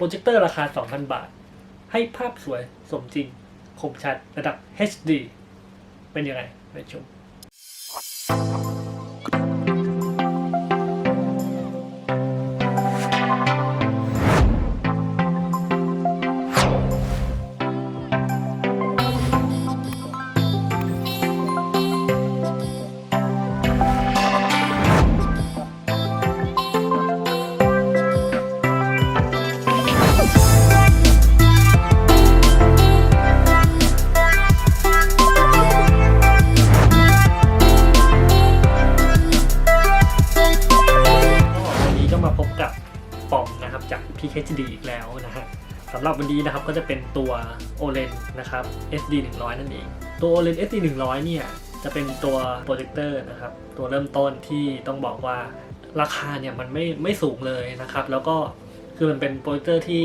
ปรเจคเตอร์ราคา 2,000 บาท ให้ภาพสวยสมจริง คมชัดระดับ HD เป็นยังไงไปชม รับวันนี้นะครับก็จะเป็นตัว OLED นะครับ SD 100 นั่นเอง ตัว OLED SD 100 เนี่ยจะเป็นตัวโปรเจคเตอร์นะครับตัวเริ่มต้นที่ต้องบอกว่าราคาเนี่ยมันไม่ไม่สูงเลยนะครับ แล้วก็คือมันเป็นโปรเจคเตอร์ที่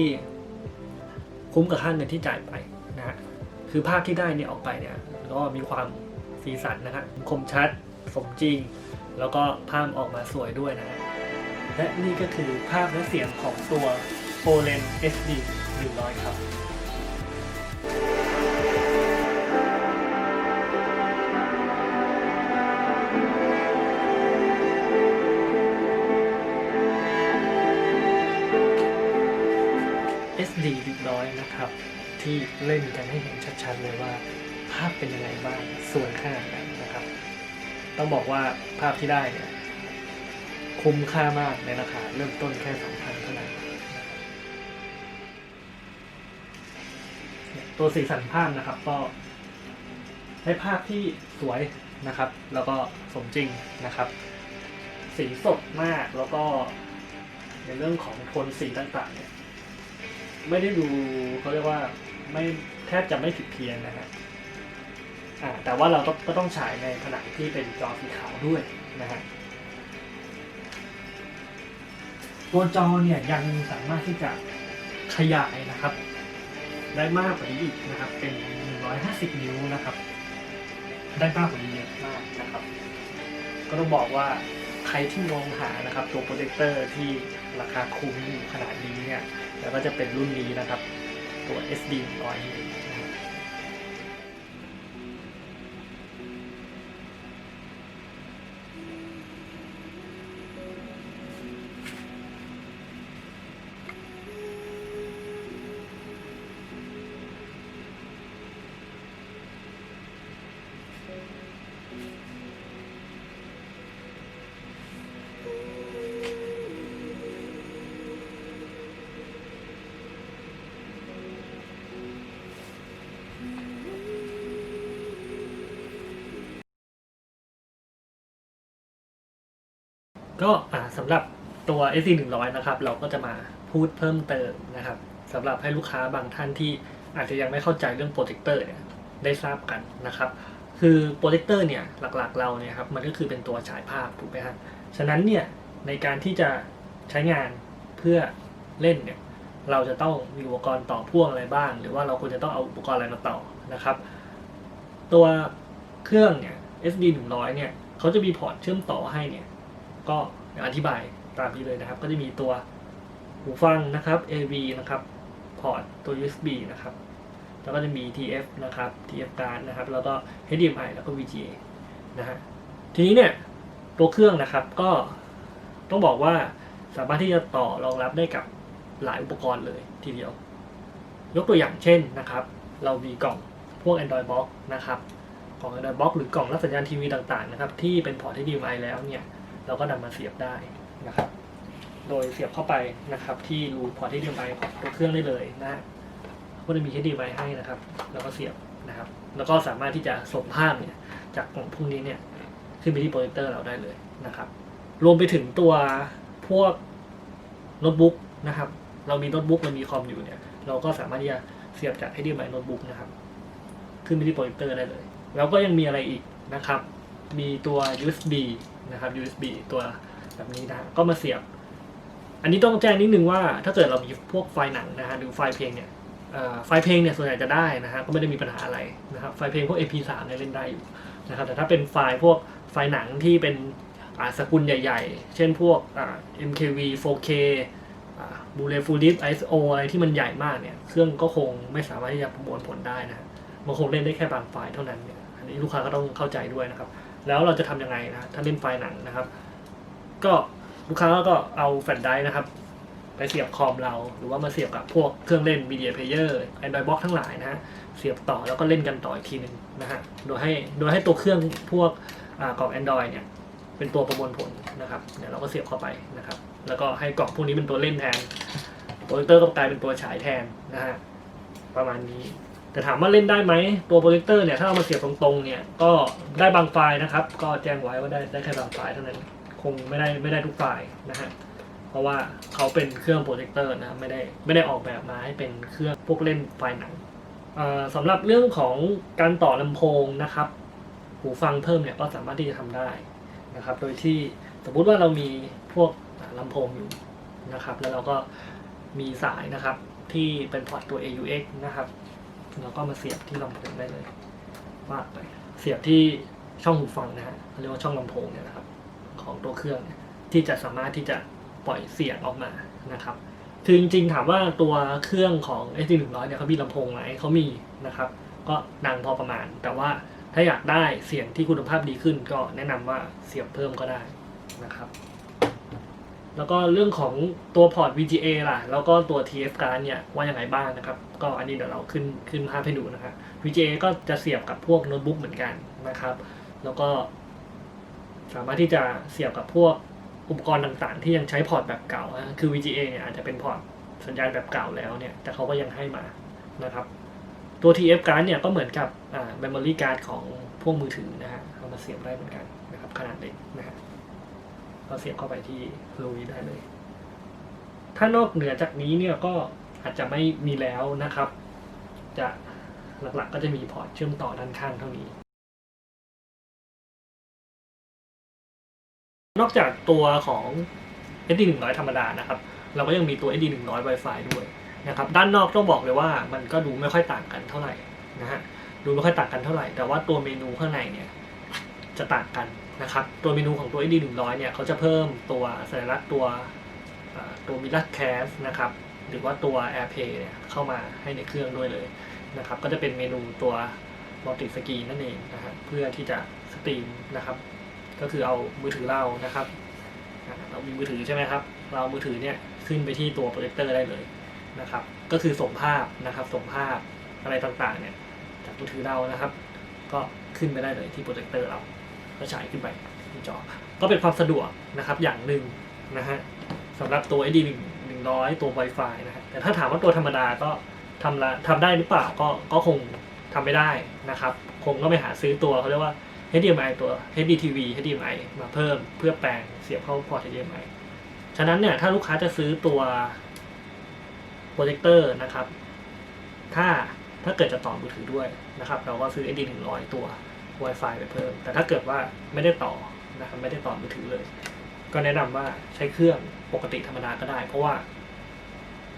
คุ้มกับค่าเงินที่จ่ายไปนะฮะคือภาพที่ได้เนี่ยออกไปเนี่ยก็มีความสีสันนะฮะคมชัดสมจริง แล้วก็ภาพออกมาสวยด้วยนะและนี่ก็คือภาพและเสียงของตัว OLED SD 100 ครับดีเล็กน้อยนะครับ ที่เล่นกันให้เห็นชัดๆเลยว่า ภาพเป็นยังไงบ้างส่วนขนาดไหนนะครับ ต้องบอกว่าภาพที่ได้เนี่ยคุ้มค่ามากในราคาเริ่มต้นแค่2,000 ตัวสีสันภาพนะครับก็ได้ภาพที่สวยนะครับ แล้วก็สมจริงนะครับ สีสดมากแล้วก็ในเรื่องของโทนสีต่างๆเนี่ยไม่ได้ดูเขาเรียกว่าไม่แทบจะไม่ผิดเพี้ยนนะฮะแต่ว่าเราต้องก็ต้องฉายในผนังที่เป็นจอสีขาวด้วยนะฮะตัวจอเนี่ยยังสามารถที่จะขยายนะครับ ได้มากกว่านี้อีกนะครับ เป็น 150 นิ้วนะครับ ได้มากกว่านี้เยอะมากนะครับ ก็ต้องบอกว่าใครที่มองหานะครับตัวโปรเจคเตอร์ที่ราคาคุ้มอยู่ขนาดนี้เนี่ยแล้วก็จะเป็นรุ่นนี้นะครับ ตัว SD 100 ก็สำหรับตัว SD 100 นะครับ เราก็จะมาพูดเพิ่มเติมนะครับสำหรับให้ลูกค้าบางท่านที่อาจจะยังไม่เข้าใจเรื่องโปรเจคเตอร์เนี่ยได้ทราบกันนะครับ คือโปรเจคเตอร์เนี่ยหลักๆเราเนี่ยครับมันก็คือเป็นตัวฉายภาพถูกไหมครับฉะนั้นเนี่ยในการที่จะใช้งานเพื่อเล่นเนี่ยเราจะต้องมีอุปกรณ์ต่อพ่วงอะไรบ้าง หรือว่าเราควรจะต้องเอาอุปกรณ์อะไรมาต่อนะครับ ตัวเครื่องเนี่ย SD 100 เนี่ยเขาจะมีพอร์ตเชื่อมต่อให้เนี่ย ก็อธิบายตามนี้เลยนะครับ ก็จะมีตัวหูฟังนะครับ AV นะครับพอร์ตตัว USB นะครับ แล้วก็จะมี TF นะครับ TF card นะครับ แล้วก็ HDMI แล้วก็ VGA นะฮะทีนี้เนี่ยตัวเครื่องนะครับก็ต้องบอกว่าสามารถที่จะต่อรองรับได้กับหลายอุปกรณ์เลยทีเดียว ยกตัวอย่างเช่นนะครับ เรามีกล่องพวก Android Box นะครับกล่อง Android Box หรือกล่องรับสัญญาณทีวีต่างๆนะครับ ที่เป็นพอร์ต HDMI แล้วเนี่ย เราก็นำมาเสียบได้นะครับ โดยเสียบเข้าไปนะครับที่รูพอร์ต HDMI ของตัวเครื่องได้เลยนะก็จะมี HDMI ให้นะครับ แล้วก็เสียบนะครับ แล้วก็สามารถที่จะส่งภาพเนี่ยจากกล่องพวกนี้เนี่ยขึ้นไปที่โปรเจคเตอร์เราได้เลยนะครับ รวมไปถึงตัวพวกโน้ตบุ๊กนะครับ เรามีโน้ตบุ๊กเรามีคอมอยู่เนี่ย เราก็สามารถที่จะเสียบจาก HDMI โน้ตบุ๊กนะครับ ขึ้นไปที่โปรเจคเตอร์ได้เลย แล้วก็ยังมีอะไรอีกนะครับ มีตัว USB นะครับ USB ตัวแบบนี้นะก็มาเสียบ อันนี้ต้องแจ้งนิดนึงว่า ถ้าเกิดเรามีพวกไฟล์หนังนะฮะหรือไฟล์เพลงเนี่ยไฟล์เพลงเนี่ยส่วนใหญ่จะได้นะฮะก็ไม่ได้มีปัญหาอะไรนะครับไฟล์เพลงพวก MP3 เนี่ยเล่นได้อยู่นะครับแต่ถ้าเป็นไฟล์พวกไฟล์หนังที่เป็นสกุลใหญ่ ๆ เช่นพวก MKV 4K บูเลฟูดิฟไอโออะไรที่มันใหญ่มากเนี่ย เครื่องก็คงไม่สามารถที่จะประมวลผลได้นะมันคงเล่นได้แค่บางไฟล์เท่านั้นเนี่ยอันนี้ลูกค้าก็ต้องเข้าใจด้วยนะครับ แล้วเราจะทำยังไงนะถ้าเล่นไฟล์หนังนะครับ ก็ลูกค้าก็เอาแฟลชไดรฟ์นะครับ ไปเสียบคอมเรา หรือว่ามาเสียบกับพวกเครื่องเล่น Media Player Android Box ทั้งหลายนะฮะเสียบต่อแล้วก็เล่นกันต่ออีกทีหนึ่งนะฮะโดยให้โดยให้ตัวเครื่องพวกกล่อง Android เนี่ยเป็นตัวประมวลผลนะครับเดี๋ยวเราก็เสียบเข้าไปนะครับ แล้วก็ให้กล่องพวกนี้เป็นตัวเล่นแทนโปรเจคเตอร์ก็กลายเป็นตัวฉายแทนนะฮะประมาณนี้ แต่ถามว่าเล่นได้ไหมตัวโปรเจคเตอร์เนี่ยถ้าเรามาเสียบตรงๆเนี่ยก็ได้บางไฟล์นะครับ ก็แจ้งไว้ว่าได้ได้แค่บางไฟล์เท่านั้นคงไม่ได้ไม่ได้ทุกไฟล์นะฮะเพราะว่าเขาเป็นเครื่องโปรเจคเตอร์นะไม่ได้ไม่ได้ออกแบบมาให้เป็นเครื่องพวกเล่นไฟล์หนังสำหรับเรื่องของการต่อลำโพงนะครับหูฟังเพิ่มเนี่ยก็สามารถที่จะทำได้นะครับ โดยที่สมมุติว่าเรามีพวกอ่าลำโพงอยู่นะครับ แล้วเราก็มีสายนะครับที่เป็นพอร์ตตัว AUX นะครับ เราก็มาเสียบที่ลำโพงได้เลยวาดไปเสียบที่ช่องหูฟังนะฮะเรียกว่าช่องลำโพงเนี่ยนะครับ ของตัวเครื่องที่จะสามารถที่จะปล่อยเสียงออกมานะครับคือจริงๆถามว่าตัวเครื่องของ s d 1 0 0เนี่ยเขามีลำโพงไหมเขามีนะครับ ก็ดังพอประมาณ แต่ว่าถ้าอยากได้เสียงที่คุณภาพดีขึ้น ก็แนะนำว่าเสียบเพิ่มก็ได้นะครับ แล้วก็เรื่องของตัวพอร์ต VGA ล่ะ แล้วก็ตัว TF card เนี่ยว่ายังไงบ้างนะครับ ก็อันนี้เดี๋ยวเราขึ้นขึ้นภาพให้ดูนะครับ VGA ก็จะเสียบกับพวกโน้ตบุ๊กเหมือนกันนะครับ แล้วก็สามารถที่จะเสียบกับพวกอุปกรณ์ต่างๆ ที่ยังใช้พอร์ตแบบเก่าคือ VGA เนี่ยอาจจะเป็นพอร์ตสัญญาณแบบเก่าแล้วเนี่ย แต่เขาก็ยังให้มานะครับ ตัว TF card เนี่ยก็เหมือนกับอ่า memory card ของพวกมือถือนะฮะเอามาเสียบได้เหมือนกันนะครับขนาดเล็กนะฮะ ก็เสียบเข้าไปที่รูนี้ได้เลย ถ้านอกเหนือจากนี้เนี่ยก็อาจจะไม่มีแล้วนะครับ จะหลักๆก็จะมีพอร์ตเชื่อมต่อด้านข้างเท่านี้ นอกจากตัวของ SD 100 ธรรมดานะครับ เราก็ยังมีตัว SD 100 Wi-Fi ด้วยนะครับด้านนอกต้องบอกเลยว่ามันก็ดูไม่ค่อยต่างกันเท่าไหร่นะฮะดูไม่ค่อยต่างกันเท่าไหร่ แต่ว่าตัวเมนูข้างในเนี่ยจะต่างกัน นะครับ ตัวเมนูของตัว SD 100 เนี่ยเขาจะเพิ่มตัวสัญลักษณ์ตัวตัว Mirror Cast นะครับ หรือว่าตัว AirPlay เนี่ยเข้ามาให้ในเครื่องด้วยเลยนะครับ ก็จะเป็นเมนูตัว Multi Screen นั่นเองนะฮะเพื่อที่จะสตรีมนะครับ ก็คือเอามือถือเรานะครับ เรามีมือถือใช่ไหมครับ เราเอามือถือเนี่ยขึ้นไปที่ตัวโปรเจคเตอร์ได้เลยนะครับ ก็คือส่งภาพนะครับส่งภาพอะไรต่างๆเนี่ยจากมือถือเรานะครับ ก็ขึ้นไปได้เลยที่โปรเจคเตอร์เรา ก็ฉายขึ้นไปที่จอ ก็เป็นความสะดวกนะครับอย่างหนึ่งนะฮะสำหรับตัว SD 1 100 ตัว Wi-Fi นะฮะแต่ถ้าถามว่าตัวธรรมดาก็ทำละทำได้หรือเปล่าก็ก็คงทำไม่ได้นะครับ คงก็ไปหาซื้อตัวเขาเรียกว่า HDMI ตัว HDTV HDMI มาเพิ่มเพื่อแปลงเสียบเข้าพอร์ต HDMI ฉะนั้นเนี่ยถ้าลูกค้าจะซื้อตัวโปรเจคเตอร์นะครับ ถ้าถ้าเกิดจะต่อมือถือด้วยนะครับ เราก็ซื้อ SD 100 ตัว Wi-Fi ไปเพิ่ม แต่ถ้าเกิดว่าไม่ได้ต่อนะครับไม่ได้ต่อมือถือเลย ก็แนะนำว่าใช้เครื่องปกติธรรมดาก็ได้ เพราะว่า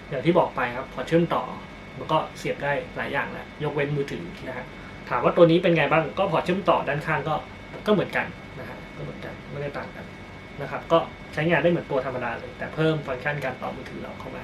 อย่างที่บอกไปครับพอเชื่อมต่อมันก็เสียบได้หลายอย่างแหละยกเว้นมือถือนะฮะถามว่าตัวนี้เป็นไงบ้างก็พอเชื่อมต่อด้านข้างก็ก็เหมือนกันนะฮะก็เหมือนกันไม่ได้ต่างกันนะครับ ก็ใช้งานได้เหมือนตัวธรรมดาเลย แต่เพิ่มฟังก์ชันการต่อมือถือเราเข้ามา